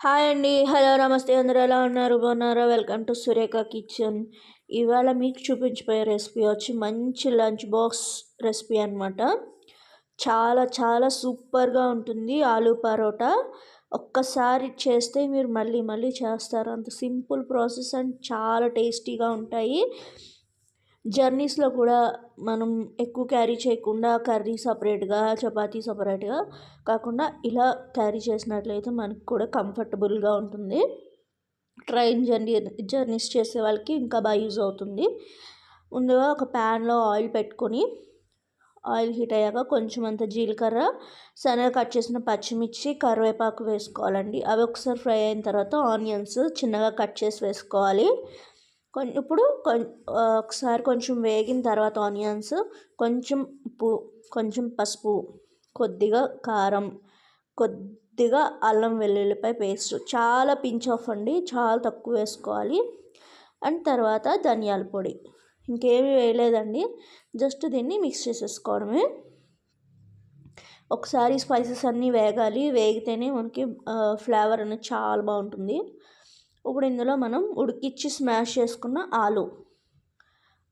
Hi అండి. Hello నమస్తే. అందరూ ఎలా ఉన్నారు? బాగున్నారా? Welcome to Surekha kitchen. ఇవాళ మీకు చూపించిపోయే రెసిపీ వచ్చి మంచి లంచ్ బాక్స్ రెసిపీ అనమాట చాలా చాలా సూపర్గా ఉంటుంది ఆలూ పరోటా. ఒక్కసారి చేస్తే మీరు మళ్ళీ మళ్ళీ చేస్తారు. అంత సింపుల్ ప్రాసెస్ అండ్ చాలా టేస్టీగా ఉంటాయి. జర్నీస్లో కూడా మనం ఎక్కువ క్యారీ చేయకుండా కర్రీ సపరేట్గా చపాతీ సపరేట్గా కాకుండా ఇలా క్యారీ చేసినట్లయితే మనకు కూడా కంఫర్టబుల్గా ఉంటుంది. ట్రైన్ జర్నీ జర్నీస్ చేసే వాళ్ళకి ఇంకా బాగా యూజ్ అవుతుంది. ముందుగా ఒక ప్యాన్లో ఆయిల్ పెట్టుకొని ఆయిల్ హీట్ అయ్యాక కొంచెం అంత జీలకర్ర సన్నగా కట్ చేసిన పచ్చిమిర్చి కరివేపాకు వేసుకోవాలండి. అవి ఒకసారి ఫ్రై అయిన తర్వాత ఆనియన్స్ చిన్నగా కట్ చేసి వేసుకోవాలి. ఇప్పుడు ఒకసారి కొంచెం వేగిన తర్వాత ఆనియన్స్ కొంచెం ఉప్పు కొంచెం పసుపు కొద్దిగా కారం కొద్దిగా అల్లం వెల్లుల్లిపాయ పేస్ట్. చాలా పించ్ ఆఫ్ అండి చాలా తక్కువ వేసుకోవాలి. అండ్ తర్వాత ధనియాల పొడి. ఇంకేమీ వేయలేదండి జస్ట్ దీన్ని మిక్స్ చేసేసుకోవడమే. ఒకసారి స్పైసెస్ అన్నీ వేగాలి వేగితేనే మనకి ఫ్లేవర్ అనేది చాలా బాగుంటుంది. ఇప్పుడు ఇందులో మనం ఉడికిచ్చి స్మాష్ చేసుకున్న ఆలు.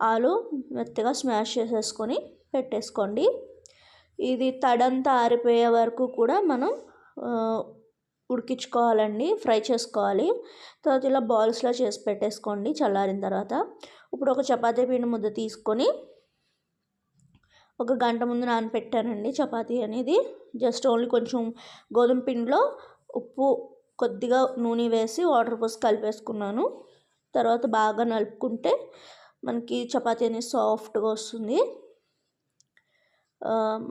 ఆలు మెత్తగా స్మాష్ చేసేసుకొని పెట్టేసుకోండి. ఇది తడంతా ఆరిపోయే వరకు కూడా మనం ఉడికించుకోవాలండి ఫ్రై చేసుకోవాలి. తర్వాత ఇలా బాల్స్లో చేసి పెట్టేసుకోండి చల్లారిన తర్వాత. ఇప్పుడు ఒక చపాతీ పిండి ముద్ద తీసుకొని ఒక గంట ముందు నానపెట్టానండి చపాతీ అనేది. జస్ట్ ఓన్లీ కొంచెం గోధుమ పిండిలో ఉప్పు కొద్దిగా నూనె వేసి వాటర్ పోసి కలిపేసుకున్నాను. తర్వాత బాగా నలుపుకుంటే మనకి చపాతీ అనేది సాఫ్ట్గా వస్తుంది.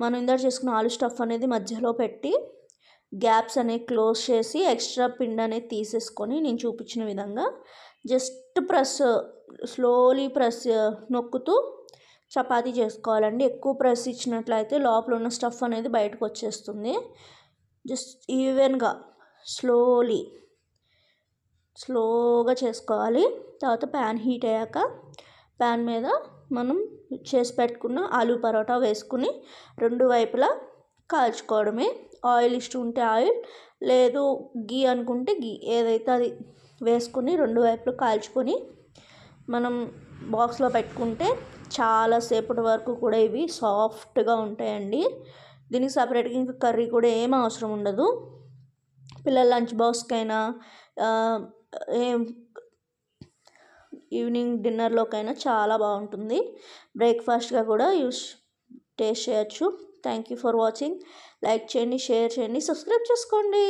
మనం ఇందాక చేసుకున్న ఆలు స్టఫ్ అనేది మధ్యలో పెట్టి గ్యాప్స్ అనేవి క్లోజ్ చేసి ఎక్స్ట్రా పిండి అనేది తీసేసుకొని నేను చూపించిన విధంగా జస్ట్ ప్రెస్ స్లోలీ ప్రెస్ నొక్కుతూ చపాతీ చేసుకోవాలండి. ఎక్కువ ప్రెస్ ఇచ్చినట్లయితే లోపల ఉన్న స్టఫ్ అనేది బయటకు వచ్చేస్తుంది. జస్ట్ ఈవెన్గా స్లోలీ స్లోగా చేసుకోవాలి. తర్వాత ప్యాన్ హీట్ అయ్యాక ప్యాన్ మీద మనం చేసి పెట్టుకున్న ఆలూ పరోటా వేసుకుని రెండు వైపులా కాల్చుకోవడమే. ఆయిల్ ఇష్టం ఉంటే ఆయిల్ లేదు గీ అనుకుంటే గీ. ఏదైతే అది వేసుకుని రెండు వైపులు కాల్చుకొని మనం బాక్స్లో పెట్టుకుంటే చాలాసేపటి వరకు కూడా ఇవి సాఫ్ట్గా ఉంటాయండి. దీనికి సపరేట్గా ఇంకా కర్రీ కూడా ఏం అవసరం ఉండదు. పిల్లల లంచ్ బాక్స్కైనా ఏం ఈవినింగ్ డిన్నర్లోకైనా చాలా బాగుంటుంది. బ్రేక్ఫాస్ట్గా కూడా యూస్ టేస్ట్ చేయొచ్చు. Thank you for watching. Like చేయండి షేర్ చేయండి సబ్స్క్రైబ్ చేసుకోండి.